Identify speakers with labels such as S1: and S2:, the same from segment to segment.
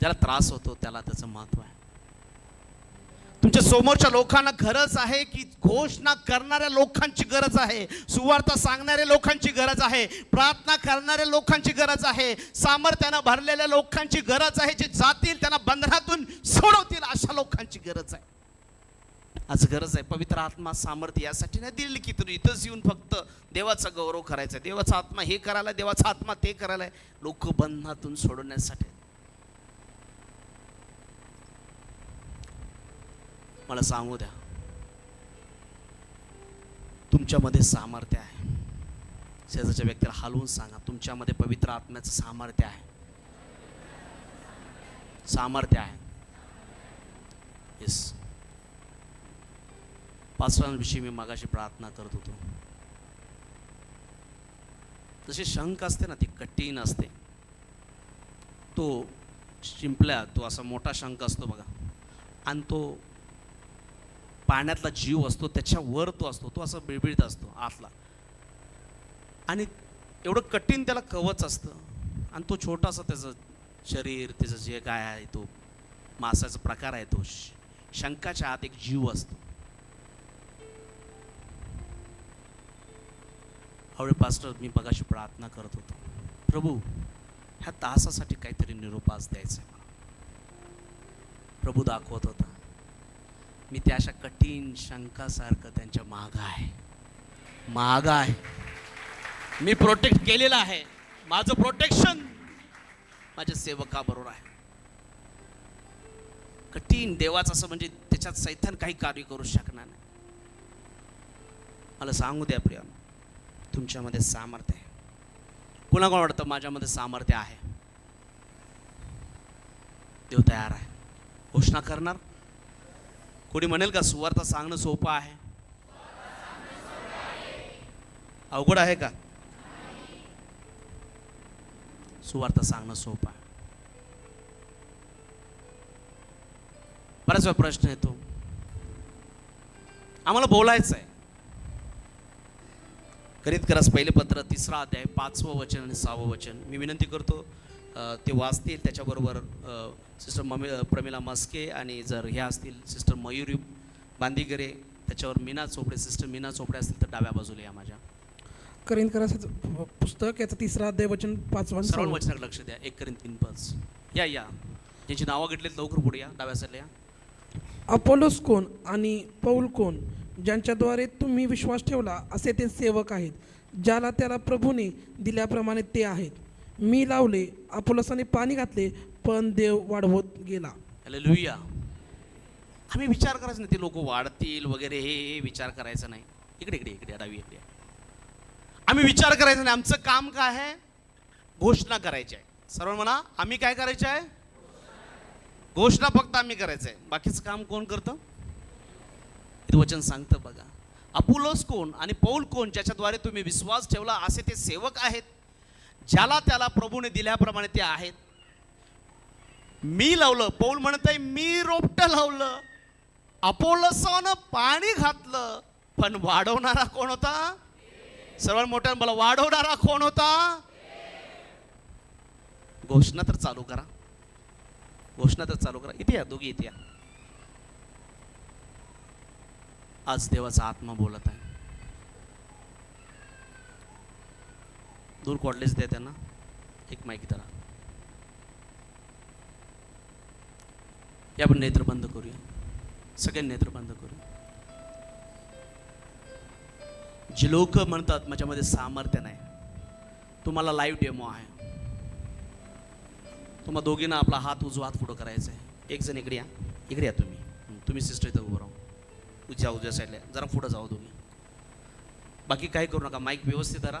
S1: ज्याला त्रास होतो त्याला त्याचं महत्व आहे तुमच्या समोरच्या लोकांना गरज आहे की घोषणा करणाऱ्या लोकांची गरज आहे सुवार्ता सांगणाऱ्या लोकांची गरज आहे प्रार्थना करणाऱ्या लोकांची गरज आहे सामर्थ्यानं भरलेल्या लोकांची गरज आहे जे जातील त्यांना बंधनातून सोडवतील अशा लोकांची गरज आहे आज गरज आहे पवित्र आत्मा सामर्थ्य यासाठी नाही दिली की तुम्ही इथंच येऊन फक्त देवाचा गौरव करायचा देवाचा आत्मा हे करायला देवाचा आत्मा ते करायला लोक बंधनातून सोडवण्यासाठी मला सांगू द्या तुमच्यामध्ये सामर्थ्य आहे शेजारच्या व्यक्तीला हलवून सांगा तुमच्यामध्ये पवित्र आत्म्याचं सामर्थ्य आहे सामर्थ्य आहे येस पाचव्यांविषयी मी मागाशी प्रार्थना करत होतो जशी शंख असते ना ती कठीण असते तो शिंपल्या तो असा मोठा शंख असतो बघा आणि तो पाण्यातला जीव असतो त्याच्यावर तो असतो तो असा बिळबिळत असतो आतला आणि एवढं कठीण त्याला कवच असतं आणि तो छोटासा त्याचं शरीर त्याचं जे काय आहे तो मासाचा प्रकार आहे तो शंकाच्या आत एक जीव असतो हवळे पास्टर मी बघाशी प्रार्थना करत होतो प्रभू ह्या तासासाठी काहीतरी निरोपास द्यायचा आहे मला प्रभू दाखवत होता मी त्या अशा कठीण शंकासारखं त्यांच्या मागं आहे मागं आहे मी प्रोटेक्ट केलेलं आहे माझं प्रोटेक्शन माझ्या सेवकाबरोबर आहे कठीण देवाचं असं म्हणजे त्याच्यात सैथन काही कार्य करू शकणार नाही मला सांगू द्या प्रिया तुमच्यामध्ये सामर्थ्य आहे कुणाकोण कोण वाटतं माझ्यामध्ये सामर्थ्य आहे देव तयार आहे घोषणा करणार कोणी म्हणेल का सुवार्थ सांगणं सोपं आहे अवघड आहे का सुवार्थ सांगणं सोपं आहे बराच वेळा प्रश्न येतो आम्हाला बोलायचं आहे करीत करास पहिले पत्र तिसरा अध्याय पाचवं वचन आणि सहावं वचन मी विनंती करतो ते वाचतील त्याच्याबरोबर सिस्टर ममी प्रमिला मस्के आणि जर ह्या असतील सिस्टर मयुरी बांदिगरे त्याच्यावर मीना चोपडे सिस्टर मीना चोपडे असतील तर डाव्या बाजूला या माझ्या
S2: करीन करा पुस्तक याचं तिसरा अध्याय वचन पाचवा
S1: सरळ वचनाकडे लक्ष द्या एक करीन तीन पाच या या ज्यांची नावं घेतलीत लवकर पुढे या डाव्या सरले या
S2: अपोलोस कोण आणि पौल कोण ज्यांच्याद्वारे तुम्ही विश्वास ठेवला असे ते सेवक आहेत ज्याला त्याला प्रभूने दिल्याप्रमाणे ते आहेत मी लावले अपोलसाने पाणी घातले पण देव वाढवत गेला
S1: लुया आम्ही विचार करायचं नाही ते लोक वाढतील वगैरे हे विचार करायचा नाही इकडे इकडे इकडे डावी इकडे आम्ही विचार करायचा नाही आमचं काम काय आहे घोषणा करायची आहे सर्व म्हणा आम्ही काय करायचं आहे घोषणा फक्त आम्ही करायचं आहे बाकीचं काम कोण करतं वचन सांगतं बघा अपुलोस कोण आणि पौल कोण ज्याच्याद्वारे तुम्ही विश्वास ठेवला असे ते सेवक आहेत ज्याला त्याला प्रभूने दिल्याप्रमाणे ते आहेत मी लावलं पौल म्हणत आहे मी रोपटं लावलं अपोलसानं पाणी घातलं पण वाढवणारा कोण होता सर्वात मोठ्या मला वाढवणारा कोण होता घोषणा तर चालू करा घोषणा तर चालू करा इथे या दोघी इथे या आज देवाचा आत्मा बोलत आहे दूर कॉर्डलेस द्या त्यांना एक माईक धरा या आपण नेत्र बंद करूया सगळे नेत्र बंद करूया जे लोक म्हणतात माझ्यामध्ये सामर्थ्य नाही तुम्हाला लाईव्ह डेमो आहे तुम्हा दोघींना आपला हात उजवा हात पुढं करायचा आहे एक जण इकडे या इकडे या तुम्ही तुम्ही सिस्टर इथं उभं राहू उजा उजव्या साईडला जरा पुढं जाऊ तुम्ही बाकी काय करू नका माईक व्यवस्थित धरा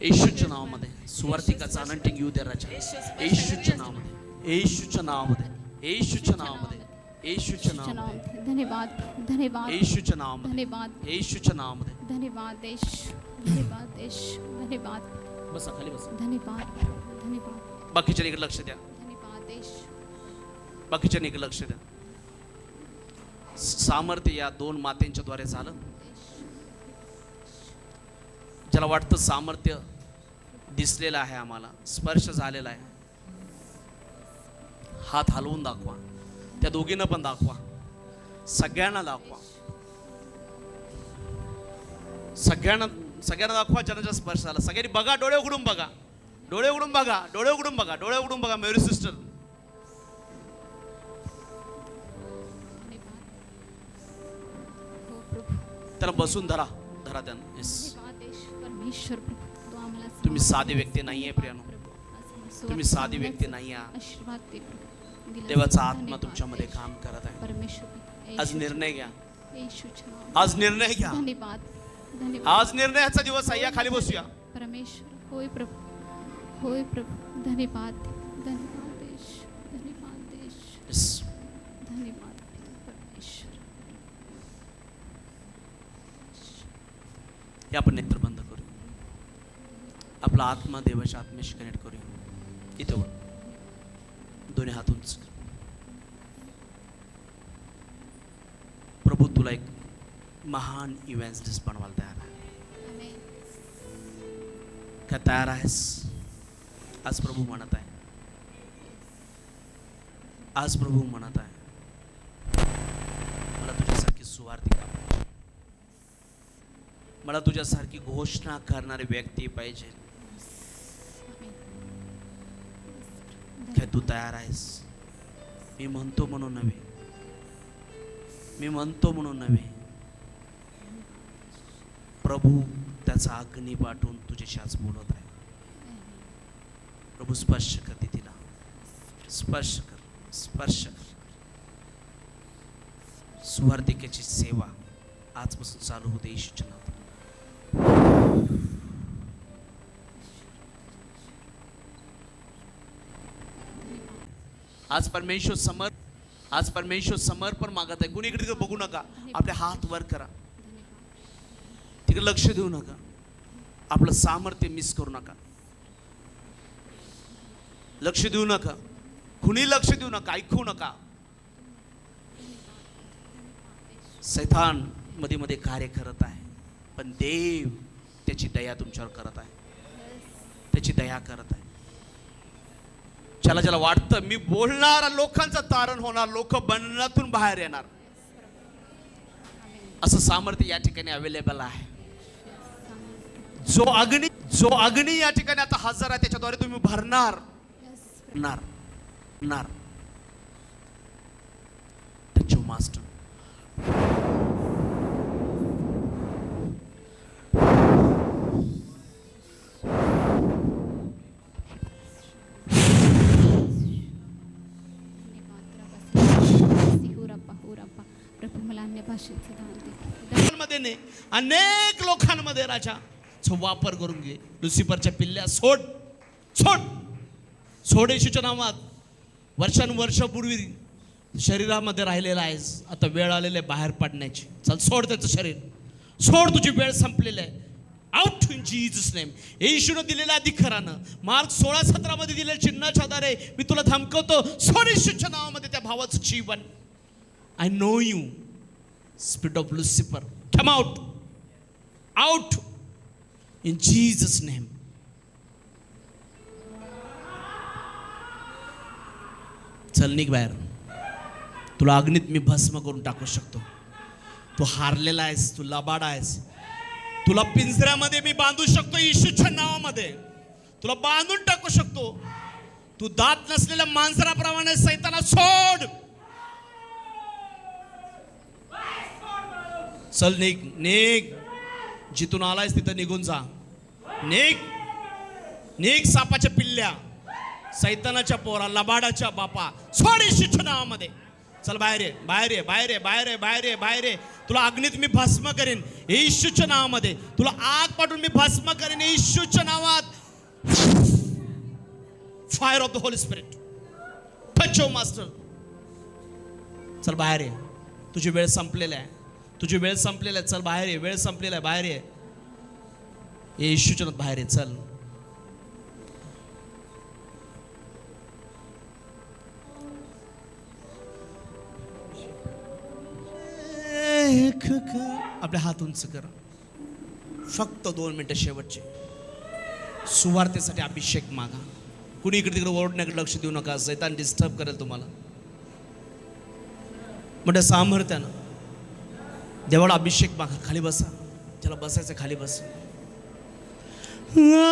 S1: येशूच्या नावामध्ये सुवर्तिकाचा अनंटिंग येऊ दे राजा येशूच्या नावामध्ये येशूच्या नावामध्ये येशूच्या नावामध्ये येशूच्या नावामध्ये
S3: धन्यवाद धन्यवाद
S1: येशूच्या नावामध्ये धन्यवाद येशूच्या नावामध्ये
S3: धन्यवाद येशू धन्यवाद येशू धन्यवाद बस खाली बस धन्यवाद
S1: धन्यवाद बाकीच्या इकडे लक्ष द्या धन्यवाद येशू बाकीच्या इकडे लक्ष द्या सामर्थ्य या दोन मातेंच्या द्वारे झालं ज्याला वाटतं सामर्थ्य दिसलेलं आहे आम्हाला स्पर्श झालेला आहे हात हलवून दाखवा त्या दोघींना पण दाखवा सगळ्यांना दाखवा सगळ्यांना सगळ्यांना दाखवा ज्यांना स्पर्श झाला सगळ्यांनी बघा डोळे उघडून बघा डोळे उघडून बघा डोळे उघडून बघा डोळे उघडून बघा मेरी सिस्टर हो, त्याला बसून धरा धरा त्यांना ईश्वर तुम्ही साधी व्यक्ती नाही आहे प्रियानो तुम्ही साधी व्यक्ती नाही आशीर्वाद देवाचा आत्मा तुमच्यामध्ये काम करत आहे परमेश्वर आज निर्णय घ्या आज निर्णय घ्या धन्यवाद आज निर्णयाचा दिवस आहे या खाली बसूया परमेश्वर होय
S3: प्रभू होय प्रभू धन्यवाद धन्यवाद
S1: परमेश्वर या पण नेत्र बंद आपला आत्मा देवाच्या आत्म्याशी कनेक्ट करूया इथं दोन्ही हातून प्रभू तुला एक महान इव्हेंट्स बनवायला तयार आहे का तयार आहेस आज प्रभू म्हणत आहे आज प्रभू म्हणत आहे मला तुझ्यासारखी सुवार्थी मला तुझ्यासारखी घोषणा करणारी व्यक्ती पाहिजे काय तू तयार आहेस मी म्हणतो म्हणून नव्हे मी म्हणतो म्हणून नव्हे प्रभू त्याचा अग्नी पाठवून तुझ्याशी आज बोलत आहे प्रभू स्पर्श करते तिला स्पर्श कर स्पर्श कर सुवर्धिकेची सेवा आजपासून चालू होते येशूच्या नावात आज परमेश्वर समर आज परमेश्वर समर्पण मागत आहे कुणीकडे तिकडे बघू नका आपले हात वर करा तिकडे लक्ष देऊ नका आपलं सामर्थ्य मिस करू नका लक्ष देऊ नका कुणी लक्ष देऊ नका ऐकू नका सैतान मध्ये मध्ये कार्य करत आहे पण देव त्याची दया तुमच्यावर करत आहे त्याची दया करत आहे ज्याला ज्याला वाटतं मी बोलणार लोकांचं तारण होणार लोक बंधनातून बाहेर येणार असं सामर्थ्य या ठिकाणी अवेलेबल आहे जो अग्नी जो अग्नी या ठिकाणी आता हजर आहे त्याच्याद्वारे तुम्ही भरणार नार टच मास्टर भाषेमध्ये अनेक लोकांमध्ये राजा वापर करून घे लुसिफरच्या पिल्ल्या सोड सोड सोड येशूच्या नावात वर्षानुवर्षापूर्वी शरीरामध्ये राहिलेला आहेस आता वेळ आलेला आहे बाहेर पडण्याची चल सोड त्याचं शरीर सोड तुझी वेळ संपलेलं आहे आउट इन जीजस नेम येशून दिलेला अधिकारानं मार्क सोळा सतरामध्ये दिलेल्या चिन्हाच्या आधारे मी तुला धमकवतो सोड येशूच्या नावामध्ये त्या भावाचं जीवन I know you spirit of Lucifer, come out, out in Jesus' name. चल बाहेर तुला अग्नीत मी भस्म करून टाकू शकतो तू हारलेला आहेस तू लबाड आहेस तुला पिंजऱ्यामध्ये मी बांधू शकतो येशूच्या नावामध्ये तुला बांधून टाकू शकतो तू दात नसलेल्या मांजराप्रमाणे सैताना सोड चल निघ निघ जिथून आलायस तिथं निघून जा निघ नेक सापाच्या पिल्ल्या सैतानाच्या पोरा लबाडाच्या बापा सोडे नावामध्ये चल बाहेर ये बाहेर ये बाहेर ये बाहेर ये बाहेर ये बाहेर ये तुला अग्नीत मी भस्म करेन येशूच्या नावामध्ये तुला आग पाठवून मी भस्म करेन येशूच्या नावात fire of the Holy Spirit touch master चल बाहेर ये तुझी वेळ संपलेला आहे तुझी वेळ संपलेला आहे चल बाहेर ये वेळ संपलेला आहे बाहेर ये ये बाहेर ये चल आपले हात उंच कर फक्त दोन मिनटं शेवटचे सुवार्थेसाठी अभिषेक मागा कुणी इकडे तिकडे ओरडण्याकडे लक्ष देऊ नका सैतान डिस्टर्ब करेल तुम्हाला म्हणजे सामर्थ्यानं देवाला अभिषेक बघा खाली बसा त्याला बसायचं खाली बस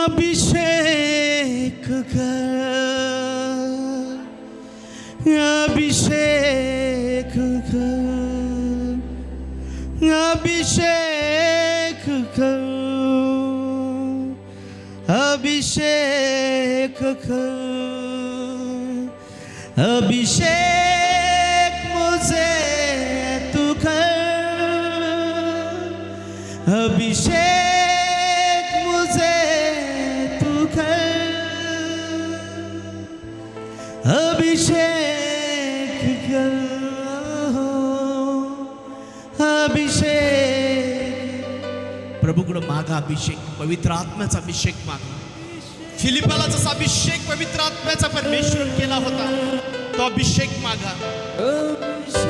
S4: अभिषेक अभिषेक अभिषेक अभिषेक अभिषेक अभिषेक कर अभिषेक
S1: प्रभूकडं मागा अभिषेक पवित्र आत्म्याचा अभिषेक मागा फिलिपाला जसा अभिषेक पवित्र आत्म्याचा परमेश्वर केला होता तो अभिषेक मागा
S4: अभिषेक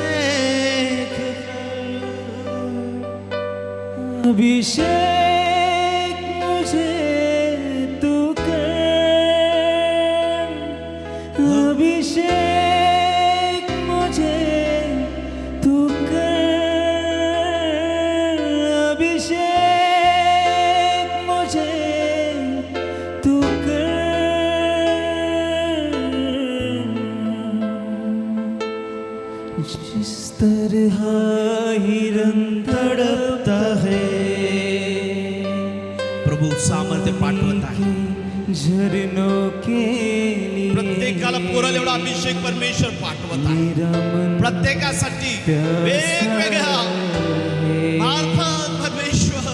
S4: अभिषेक
S1: वेगवेगळा मार्फत परमेश्वर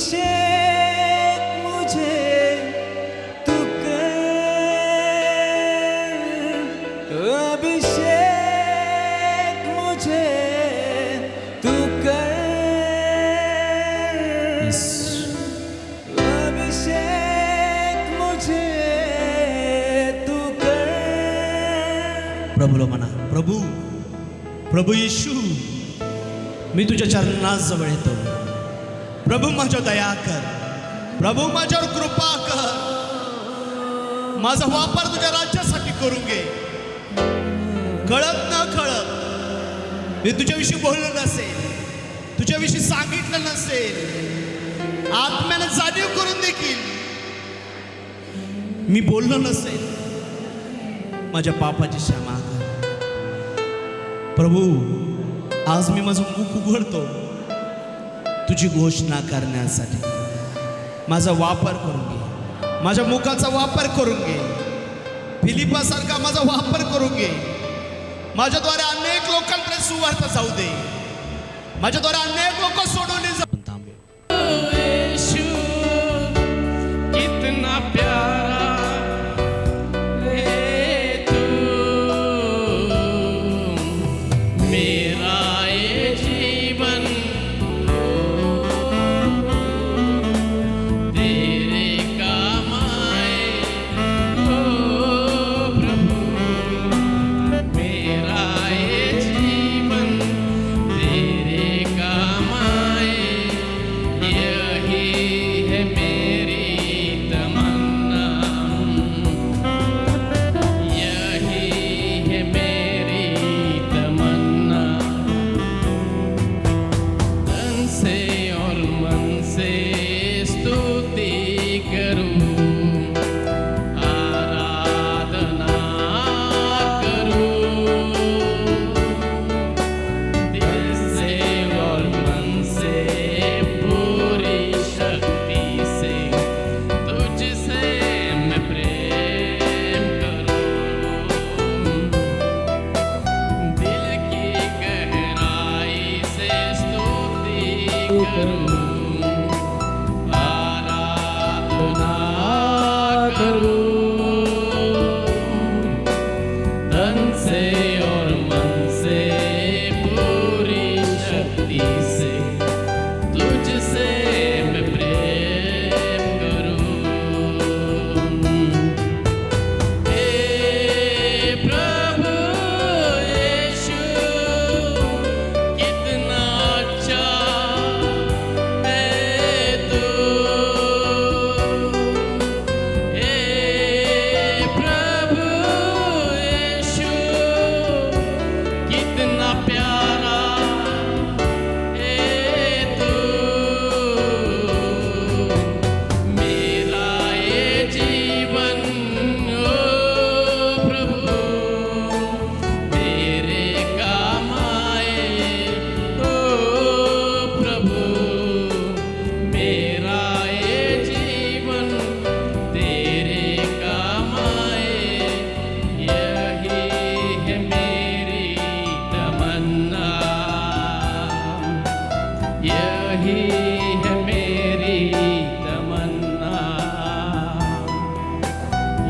S4: अभिषेक मुझे तू कर अभिषेक मुझे तू कर अभिषेक मुझे तू कर
S1: लो मना, प्रभू प्रभू यीशु मी तुझ्या चरणाजवळ येतो प्रभू माझ्या दया कर प्रभू माझ्यावर कृपा कर माझा वापर तुझ्या राज्यासाठी करून घे कळत न कळत मी तुझ्याविषयी बोलणार नसेल तुझ्याविषयी सांगितलं नसेल आत्म्याला जाणीव करून देखील मी बोललो नसेल माझ्या पापाची क्षमा प्रभू आज मी माझं मुख उघडतो तुझी घोषणा करण्यासाठी माझा वापर करून घे माझ्या मुखाचा वापर करून घे फिलिपासारखा माझा वापर करून घे माझ्याद्वारे अनेक लोकांकडे सुवार्थ जाऊ दे माझ्याद्वारे अनेक लोक सोडवले जाऊ